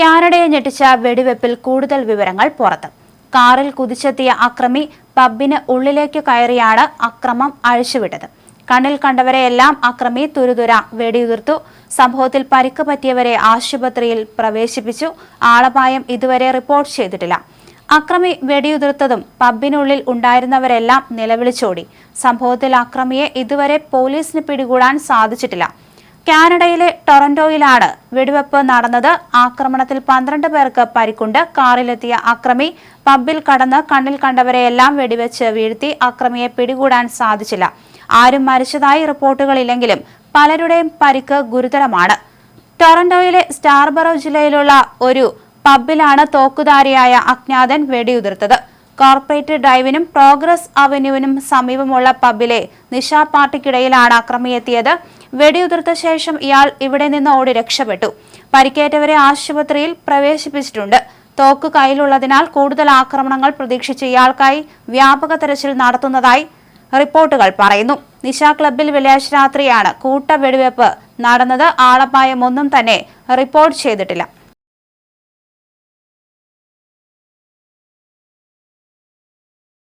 കാനഡയെ ഞെട്ടിച്ച വെടിവെപ്പിൽ കൂടുതൽ വിവരങ്ങൾ പുറത്ത്. കാറിൽ കുതിച്ചെത്തിയ അക്രമി പബ്ബിന് ഉള്ളിലേക്ക് കയറിയാണ് അക്രമം അഴിച്ചുവിട്ടത്. കണ്ണിൽ കണ്ടവരെയെല്ലാം അക്രമി തുരുതുര വെടിയുതിർത്തു. സംഭവത്തിൽ പരിക്ക് പറ്റിയവരെ ആശുപത്രിയിൽ പ്രവേശിപ്പിച്ചു. ആളപായം ഇതുവരെ റിപ്പോർട്ട് ചെയ്തിട്ടില്ല. അക്രമി വെടിയുതിർത്തതും പബ്ബിനുള്ളിൽ ഉണ്ടായിരുന്നവരെല്ലാം നിലവിളിച്ചോടി. സംഭവത്തിൽ അക്രമിയെ ഇതുവരെ പോലീസിന് പിടികൂടാൻ സാധിച്ചിട്ടില്ല. കാനഡയിലെ ടൊറന്റോയിലാണ് വെടിവെപ്പ് നടന്നത്. ആക്രമണത്തിൽ പന്ത്രണ്ട് പേർക്ക് പരിക്കുണ്ട്. കാറിലെത്തിയ അക്രമി പബ്ബിൽ കടന്ന് കണ്ണിൽ കണ്ടവരെയെല്ലാം വെടിവെച്ച് വീഴ്ത്തി അക്രമിയെ പിടികൂടാൻ സാധിച്ചില്ല. ആരും മരിച്ചതായി റിപ്പോർട്ടുകളില്ലെങ്കിലും പലരുടെയും പരിക്ക് ഗുരുതരമാണ്. ടൊറന്റോയിലെ സ്റ്റാർബറോ ജില്ലയിലുള്ള ഒരു പബ്ബിലാണ് തോക്കുധാരിയായ അജ്ഞാതൻ വെടിയുതിർത്തത്. കോർപ്പറേറ്റ് ഡ്രൈവിനും പ്രോഗ്രസ് അവന്യൂവിനും സമീപമുള്ള പബ്ബിലെ നിശാ പാർട്ടിക്കിടയിലാണ് അക്രമി എത്തിയത് വെടിയുതിർത്ത ശേഷം ഇയാൾ ഇവിടെ നിന്ന് ഓടി രക്ഷപ്പെട്ടു. പരിക്കേറ്റവരെ ആശുപത്രിയിൽ പ്രവേശിപ്പിച്ചിട്ടുണ്ട്. തോക്ക് കയ്യിലുള്ളതിനാൽ കൂടുതൽ ആക്രമണങ്ങൾ പ്രതീക്ഷിച്ച് ഇയാൾക്കായി വ്യാപക തെരച്ചിൽ നടത്തുന്നതായി റിപ്പോർട്ടുകൾ പറയുന്നു. നിശാ ക്ലബിൽ വെള്ളിയാഴ്ച രാത്രിയാണ് കൂട്ട വെടിവെപ്പ് നടന്നത്. ആളപായമൊന്നും തന്നെ റിപ്പോർട്ട് ചെയ്തിട്ടില്ല.